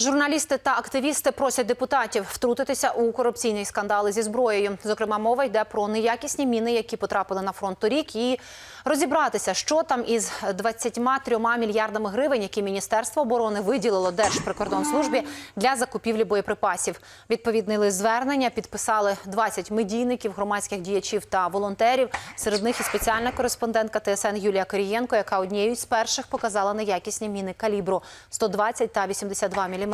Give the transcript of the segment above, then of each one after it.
Журналісти та активісти просять депутатів втрутитися у корупційні скандали зі зброєю. Зокрема, мова йде про неякісні міни, які потрапили на фронт торік, і розібратися, що там із 23 мільярдами гривень, які Міністерство оборони виділило Держприкордонслужбі для закупівлі боєприпасів. Відповідний лист звернення підписали 20 медійників, громадських діячів та волонтерів. Серед них і спеціальна кореспондентка ТСН Юлія Корієнко, яка однією з перших показала неякісні міни калібру 120 та 82 мм,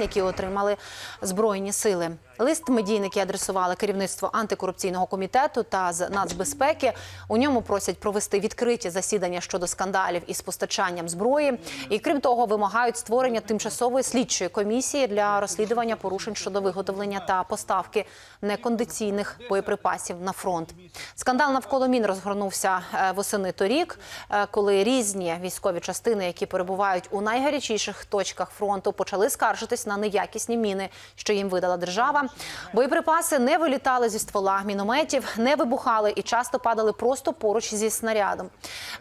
які отримали збройні сили. Лист медійники адресували керівництво антикорупційного комітету та з нацбезпеки. У ньому просять провести відкриті засідання щодо скандалів із постачанням зброї. І крім того, вимагають створення тимчасової слідчої комісії для розслідування порушень щодо виготовлення та поставки некондиційних боєприпасів на фронт. Скандал навколо мін розгорнувся е, восени торік, е, коли різні військові частини, які перебувають у найгарячіших точках фронту, почали скаржитись на неякісні міни, що їм видала держава. Боєприпаси не вилітали зі ствола мінометів, не вибухали і часто падали просто поруч зі снарядом.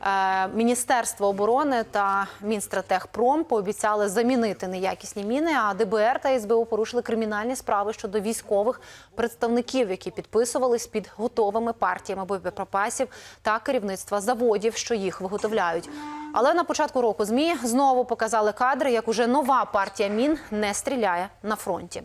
Е, Міністерство оборони та Мінстратегпром пообіцяли замінити неякісні міни. А ДБР та СБУ порушили кримінальні справи щодо військових представників, які підписувались під готовими партіями боєприпасів та керівництва заводів, що їх виготовляють. Але на початку року змі знову показали кадри, як уже нова партія мін не стріляє на фронті.